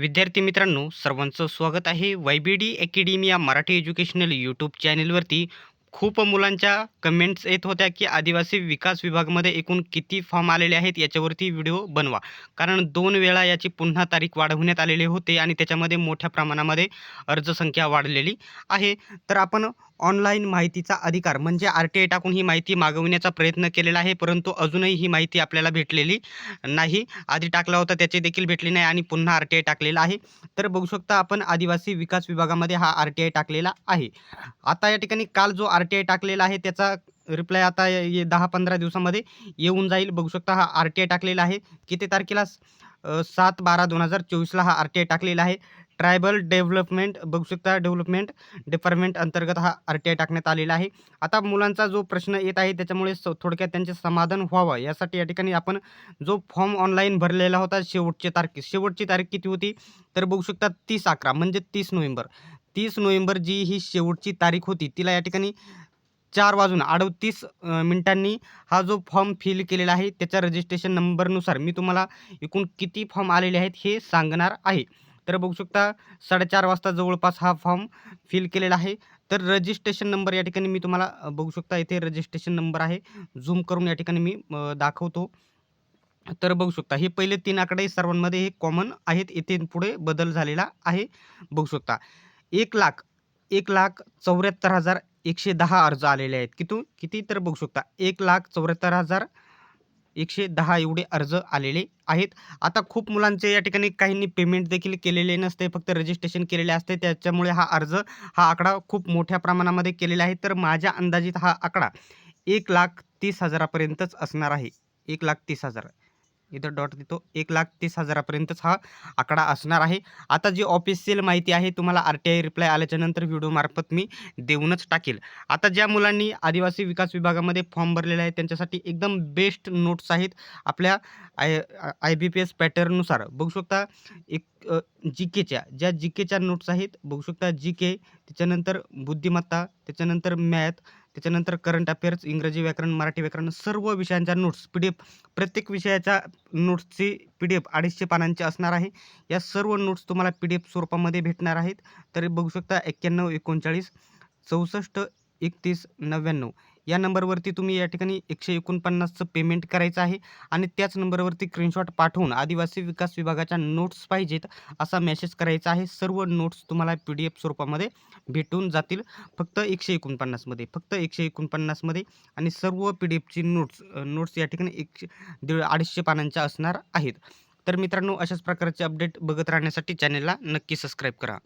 विद्यार्थी मित्रांनो सर्वांचं स्वागत आहे वाय बी डी अकॅडमी या मराठी एज्युकेशनल यूट्यूब चॅनेलवरती. खूप मुलांच्या कमेंट्स येत होत्या की आदिवासी विकास विभागामध्ये एकूण किती फॉर्म आलेले आहेत याच्यावरती व्हिडिओ बनवा. कारण दोन वेळा याची पुन्हा तारीख वाढवण्यात आलेली होते आणि त्याच्यामध्ये मोठ्या प्रमाणामध्ये अर्जसंख्या वाढलेली आहे. तर आपण ऑनलाईन माहितीचा अधिकार म्हणजे आर टी आय टाकून ही माहिती मागवण्याचा प्रयत्न केलेला आहे परंतु अजूनही ही माहिती आपल्याला भेटलेली नाही. आधी टाकला होता त्याची देखील भेटली नाही आणि पुन्हा आर टी आय टाकलेला आहे. तर बघू शकता आपण आदिवासी विकास विभागामध्ये हा आर टी आय टाकलेला आहे. आता या ठिकाणी काल जो आर टी आय टाकलेला आहे त्याचा रिप्लाय आता ये दहा पंधरा दिवसामध्ये येऊन जाईल. बघू शकता हा आर टी आय टाकलेला आहे. किती तारखेला? सात बारा दोन हजार चोवीसला हा आर टी आय टाकलेला आहे. ट्रायबल डेव्हलपमेंट बघू शकता डेव्हलपमेंट डिपार्टमेंट अंतर्गत हा आर टी आय टाकण्यात आलेला आहे. आता मुलांचा जो प्रश्न येत आहे त्याच्यामुळे स थोडक्यात त्यांचे समाधान व्हावं यासाठी या ठिकाणी आपण जो फॉर्म ऑनलाईन भरलेला होता शेवटची तारीख शेवटची तारीख किती होती? तर बघू शकता तीस अकरा म्हणजे तीस नोव्हेंबर. तीस नोव्हेंबर जी ही शेवटची तारीख होती तिला या ठिकाणी चार वाजून अडतीस मिनिटांनी हा जो फॉर्म फिल केलेला आहे त्याच्या रजिस्ट्रेशन नंबरनुसार मी तुम्हाला एकूण किती फॉर्म आलेले आहेत हे सांगणार आहे. तर बघू शकता साडेचार वाजता जवळपास हा फॉर्म फिल केलेला आहे. तर रजिस्ट्रेशन नंबर या ठिकाणी मी तुम्हाला बघू शकता इथे रजिस्ट्रेशन नंबर आहे. झूम करून या ठिकाणी मी दाखवतो. तर बघू शकता हे पहिले तीन आकडे सर्वांमध्ये हे कॉमन आहेत. इथे पुढे बदल झालेला आहे. बघू शकता एक लाख एक लाख चौऱ्याहत्तर हजार एकशे दहा अर्ज आलेले आहेत. किती किती? तर बघू शकता एक लाख चौऱ्याहत्तर हजार एकशे दहा एवढे अर्ज आलेले आहेत. आता खूप मुलांचे या ठिकाणी काहींनी पेमेंट देखील केलेले नसते फक्त रजिस्ट्रेशन केलेले असते. त्याच्यामुळे हा अर्ज हा आकडा खूप मोठ्या प्रमाणामध्ये केलेला आहे. तर माझ्या अंदाजित हा आकडा एक लाख तीस हजारापर्यंतच असणार आहे. एक लाख तीस हजार. इथं डॉट देतो. एक लाख तीस हजारापर्यंतच हा आकडा असणार आहे. आता जी ऑफिशियल माहिती आहे तुम्हाला आर टी आय रिप्लाय आल्याच्यानंतर व्हिडिओमार्फत मी देऊनच टाकेल. आता ज्या मुलांनी आदिवासी विकास विभागामध्ये फॉर्म भरलेला आहे त्यांच्यासाठी एकदम बेस्ट नोट्स आहेत आपल्या I I B P S पॅटर्ननुसार बघू शकता एक जी केच्या ज्या जी केच्या नोट्स आहेत बघू शकता जी के त्याच्यानंतर बुद्धिमत्ता त्याच्यानंतर मॅथ त्याच्यानंतर करंट अफेअर्स इंग्रजी व्याकरण मराठी व्याकरण सर्व विषयांच्या नोट्स पी डी एफ प्रत्येक विषयाच्या नोट्सची पी डी एफ अडीचशे पानांची असणार आहे. या सर्व नोट्स तुम्हाला पी डी एफ स्वरूपामध्ये भेटणार आहेत. तरी बघू शकता एक्क्याण्णव एकोणचाळीस चौसष्ट एकतीस नव्याण्णव. या नंबरवरती तुम्ही या ठिकाणी एकशे एकोणपन्नासचं पेमेंट करायचं आहे आणि त्याच नंबरवरती स्क्रीनशॉट पाठवून आदिवासी विकास विभागाच्या नोट्स पाहिजेत असा मेसेज करायचा आहे. सर्व नोट्स तुम्हाला पी डी एफ स्वरूपामध्ये भेटून जातील. फक्त एकशे एकोणपन्नासमध्ये फक्त एकशे एकोणपन्नासमध्ये आणि सर्व पी डी एफची नोट्स नोट्स या ठिकाणी एकशे दीड अडीचशे पानांच्या असणार आहेत. तर मित्रांनो अशाच प्रकारचे अपडेट बघत राहण्यासाठी चॅनेलला नक्की सबस्क्राईब करा.